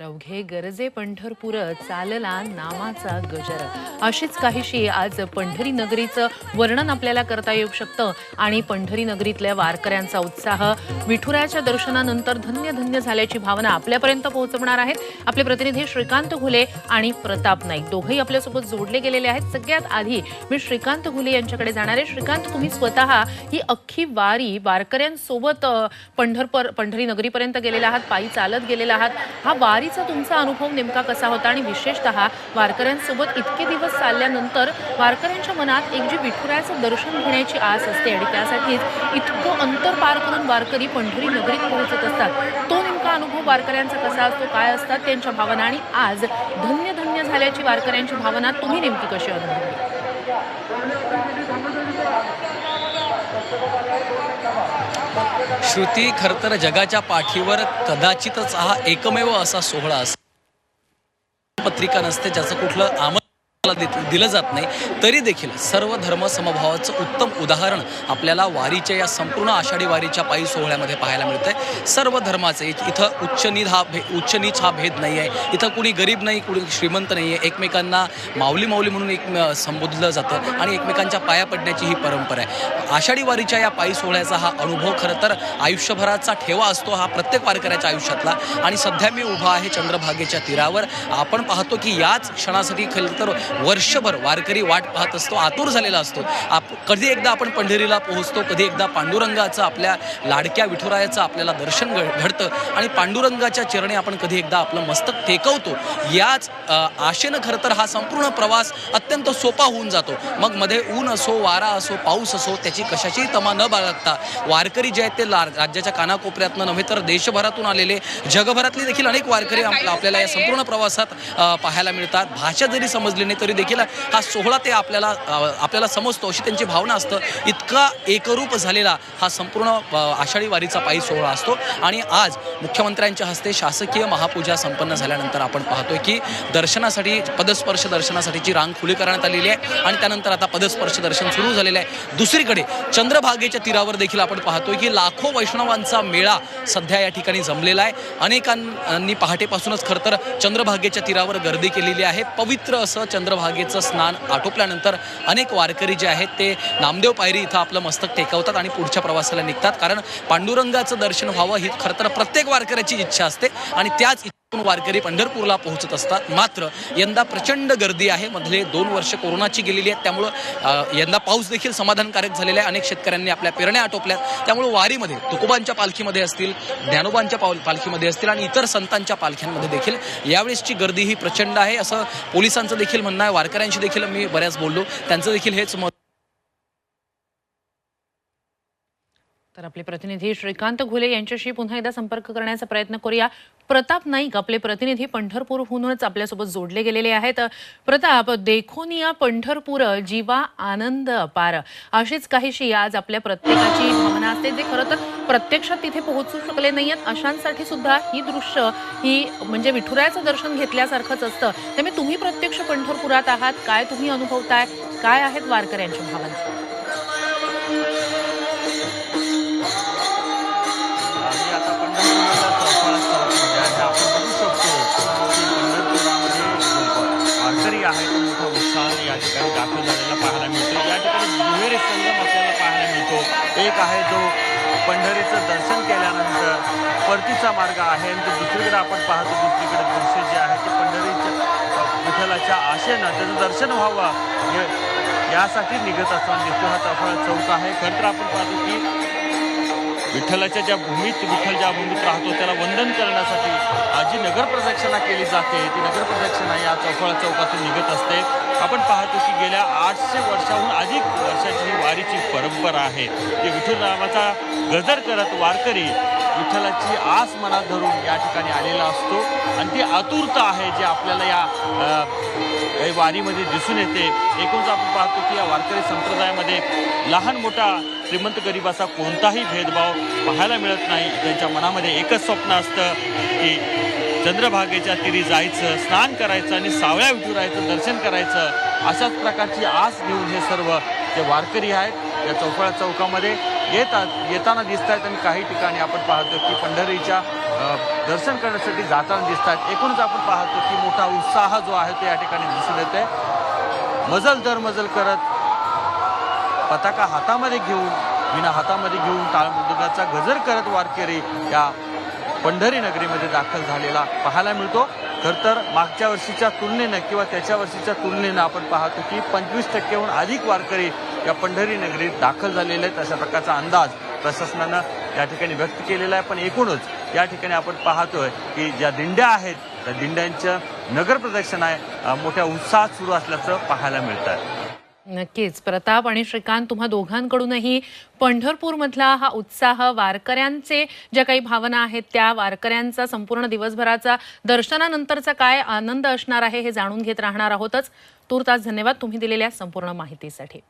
रवघे गरजे पंढरपूर चालला नामाचा गजर. अशीच काहीशी आज पंढरी नगरीचं वर्णन आपल्याला करता येऊ शकतं. आणि पंढरी नगरीतल्या वारकऱ्यांचा उत्साह विठुरायाच्या दर्शनानंतर धन्य धन्य झाल्याची भावना आपल्यापर्यंत पोहोचवणार आहेत. आपले प्रतिनिधी श्रीकांत घुले आणि प्रताप नाईक. दोघंही आपल्यासोबत जोडले गेलेले आहेत. सगळ्यात आधी मी श्रीकांत घुले यांच्याकडे जाणार आहे. श्रीकांत तुम्ही स्वतः ही अख्खी वारी वारकऱ्यांसोबत पंढरपर पंढरी नगरीपर्यंत गेलेला आहात पायी चालत गेलेला आहात. हा वारीचा तुमचा अनुभव नेमका कसा होता? आणि विशेषतः वारकऱ्यांसोबत इतके दिवस चालल्यानंतर वारकऱ्यांच्या मनात एक जी विठुरायाचं दर्शन घेण्याची आस असते आणि त्यासाठीच इतकं अंतर पार करून वारकरी पंढरी नगरीत पोहोचत असतात. तो नेमका अनुभव वारकऱ्यांचा कसा असतो? काय असतात? त्यांच्या भावना आणि आज धन्य धन्य झाल्याची वारकऱ्यांची भावना तुम्ही नेमकी कशी अनुभवली? श्रुती खरं तर जगाच्या पाठीवर कदाचितच हा एकमेव असा सोहळा अस पत्रिका नसते ज्याचं कुठलं आम दिलं जात नाही तरी देखील सर्व धर्म समभावाचं उत्तम उदाहरण आपल्याला वारीच्या या संपूर्ण आषाढी वारीच्या पायी सोहळ्यामध्ये पाहायला मिळतं आहे सर्व धर्माचे इथं उच्च नीच हा भे उच्च नीच हा भेद नाही आहे. इथं कुणी गरीब नाही कुणी श्रीमंत नाही आहे. एकमेकांना माऊली माऊली म्हणून एक संबोधलं जातं आणि एकमेकांच्या पाया पडण्याची ही परंपरा आहे. आषाढी वारीच्या या पायी सोहळ्याचा हा अनुभव खरं तर आयुष्यभराचा ठेवा असतो हा प्रत्येक वारकऱ्याच्या आयुष्यातला. आणि सध्या मी उभा आहे चंद्रभागेच्या तीरावर. आपण पाहतो की याच क्षणासाठी खरं तर वर्षभर वारकरी वाट पाहत असतो आतुर झालेला असतो. आप कधी एकदा आपण पंढरीला पोहोचतो कधी एकदा पांडुरंगाचं आपल्या लाडक्या विठुरायाचं आपल्याला दर्शन घड- घडतं आणि पांडुरंगाच्या चरणी आपण कधी एकदा आपलं मस्तक टेकवतो. याच आशेनं खरं तर हा संपूर्ण प्रवास अत्यंत सोपा होऊन जातो. मग मध्ये ऊन असो वारा असो पाऊस असो त्याची कशाचीही तमा न बाळगता वारकरी जे आहेत ते ला राज्याच्या कानाकोपऱ्यातनं नव्हे तर देशभरातून आलेले जगभरातले देखील अनेक वारकरी आप- आपल्याला या संपूर्ण प्रवासात पाहायला मिळतात. भाषा जरी समजली नाही तरी देखील हा सोहळा ते आपल्याला आपल्याला समजतो अशी त्यांची भावना असतं. इतका एकरूप झालेला हा संपूर्ण आषाढी वारीचा पायी सोहळा असतो. आणि आज मुख्यमंत्र्यांच्या हस्ते शासकीय महापूजा संपन्न झाल्यानंतर आपण पाहतोय की दर्शनासाठी पदस्पर्श दर्शनासाठीची रांग खुली करण्यात आलेली आहे. आणि त्यानंतर आता पदस्पर्श दर्शन सुरू झालेलं आहे. दुसरीकडे चंद्रभागेच्या तीरावर देखील आपण पाहतोय की लाखो वैष्णवांचा मेळा सध्या या ठिकाणी जमलेला आहे. अनेकांनी पहाटेपासूनच खरं तर चंद्रभागेच्या तीरावर गर्दी केलेली आहे. पवित्र असं चंद्र चंद्रभागेचं स्नान आटोपल्यानंतर अनेक वारकरी जे आहेत ते नामदेव पायरी इथं आपलं मस्तक टेकवतात आणि पुढच्या प्रवासाला निघतात. कारण पांडुरंगाचं दर्शन व्हावं ही खरं तर प्रत्येक वारकऱ्याची इच्छा असते आणि त्याच वारकरी पंढरपूरला पोहोचत असतात. मात्र यंदा प्रचंड गर्दी आहे. मधले दोन वर्ष कोरोनाची गेलेली आहेत. त्यामुळं यंदा पाऊस देखील समाधानकारक झालेला आहे. अनेक शेतकऱ्यांनी आपल्या पेरण्या आटोपल्यात. त्यामुळे वारीमध्ये तुकोबांच्या पालखीमध्ये असतील ज्ञानोबांच्या पाल पालखीमध्ये असतील आणि इतर संतांच्या पालख्यांमध्ये देखील यावेळेसची गर्दी ही प्रचंड आहे. असं पोलिसांचं देखील म्हणणं आहे. वारकऱ्यांशी देखील मी बऱ्याच बोललो. त्यांचं देखील हेच मत तर आपले प्रतिनिधी श्रीकांत घुले यांच्याशी पुन्हा एकदा संपर्क करण्याचा प्रयत्न करूया. प्रताप नाईक आपले प्रतिनिधी पंढरपूरहूनच आपल्यासोबत जोडले गेलेले आहेत. प्रताप देखोनिया पंढरपूर जीवा आनंद अपार अशीच काहीशी आज आपल्या प्रत्येकाची भावना असते जे खरं तर प्रत्यक्षात तिथे पोहोचू शकले नाहीयेत. अशांसाठी सुद्धा ही दृश्य ही म्हणजे विठुरायाचं दर्शन घेतल्यासारखंच असतं. त्यामुळे तुम्ही प्रत्यक्ष पंढरपुरात आहात. काय तुम्ही अनुभवताय? काय आहेत वारकऱ्यांच्या भावना? एक आहे जो पंढरीचं दर्शन केल्यानंतर परतीचा मार्ग आहे. आणि तो दुसरीकडे आपण पाहतो दुसरीकडे दृश्य जे आहे ते पंढरीच्या विठ्ठलाच्या आशेनं त्याचं दर्शन व्हावं यासाठी निघत असताना दिसतो. हा चौक आहे. खरं तर आपण पाहतो की विठ्ठलाच्या ज्या भूमीत विठ्ठल ज्या भूमीत राहतो त्याला वंदन करण्यासाठी जी नगर प्रदक्षिणा केली जाते. ती नगर प्रदक्षिणा या चौफळा चौकातून निघत असते. आपण पाहतो की गेल्या आठशे वर्षाहून अधिक वर्षाची ही वारीची परंपरा आहे. की विठ्ठल नामाचा गजर करत वारकरी विठ्ठलाची आस मनात धरून या ठिकाणी आलेला असतो. आणि ती आतुरता आहे जी आपल्याला या वारीमध्ये दिसून येते. एकूणच आपण पाहतो की या वारकरी संप्रदायामध्ये लहान मोठा श्रीमंत गरीबाचा कोणताही भेदभाव पाहायला मिळत नाही. त्यांच्या मनामध्ये एकच स्वप्न असतं की चंद्रभागेच्या तिरी जायचं स्नान करायचं आणि सावळ्या विठुरायचं दर्शन करायचं. अशाच प्रकारची आस घेऊन हे सर्व जे वारकरी आहेत या चौफळा चौकामध्ये येतात येताना दिसत आहेत आणि काही ठिकाणी आपण पाहतो की पंढरीच्या दर्शन करण्यासाठी जाताना दिसत आहेत एकूणच आपण पाहतो की मोठा उत्साह जो आहे तो या ठिकाणी दिसून येते मजल दर मजल करत पताका हातामध्ये घेऊन विना हातामध्ये घेऊन टाळमृदुगाचा गजर करत वारकरी या पंढरी नगरीमध्ये दाखल झालेला पाहायला मिळतो. खर तर मागच्या वर्षीच्या तुलनेनं किंवा त्याच्या वर्षीच्या तुलनेनं आपण पाहतो की पंचवीस टक्क्याहून अधिक वारकरी या पंढरी नगरीत दाखल झालेले आहेत अशा प्रकारचा अंदाज प्रशासनानं या ठिकाणी व्यक्त केलेला आहे. पण एकूणच या ठिकाणी आपण पाहतोय की ज्या दिंड्या आहेत त्या दिंड्यांचं नगर प्रदक्षिण आहे. मोठ्या उत्साहात सुरू असल्याचं पाहायला मिळत आहे नक्कीच. प्रताप आणि श्रीकांत तुम्हा दोघांकडूनही पंढरपूरमधला हा उत्साह वारकऱ्यांचे ज्या काही भावना आहेत त्या वारकऱ्यांचा संपूर्ण दिवसभराचा दर्शनानंतरचा काय आनंद असणार आहे हे जाणून घेत राहणार आहोतच. तूर्तास धन्यवाद तुम्ही दिलेल्या संपूर्ण माहितीसाठी.